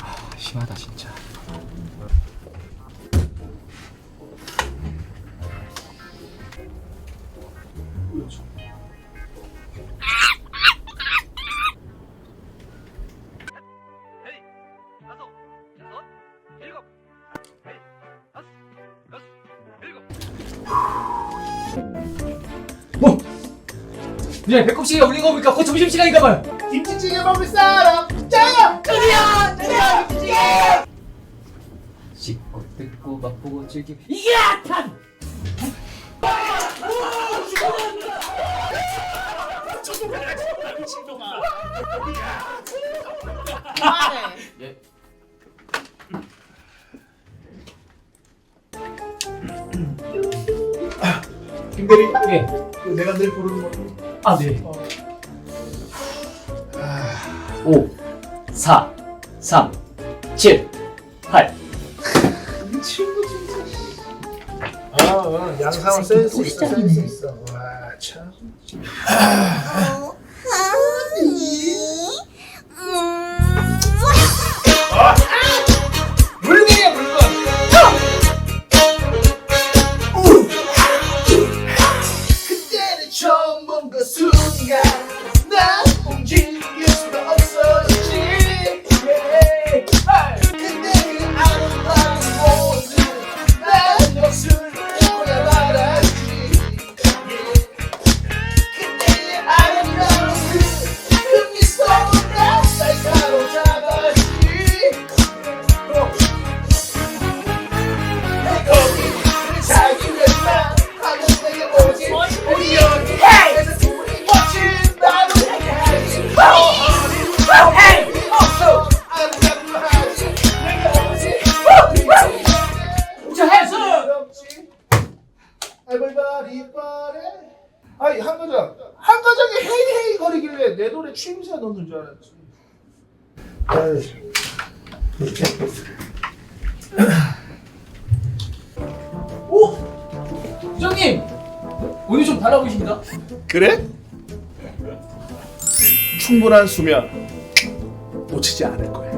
아, 심하다 진짜. 그냥 배꼽시계가 울린 거 보니까 곧 점심시간인가 봐요. 김치찌개 먹을 사람 짜요 씹고 뜯고 맛보고 즐기고 이게 그만해. 예. 김대리 예. 내가 늘 부르는 거 아 네. 어. 5 4 3 7 8이 친구 진짜 아 어, 양상은 센스 있어 센스 있어 와참 물 Everybody party 아니 한가정 한가정이 헤이 헤이 거리길래 내 노래 취임새 넣는 줄 알았지. 오! 부장님! 오늘 좀 달라 보이십니다. 그래? 충분한 수면 놓치지 않을 거야.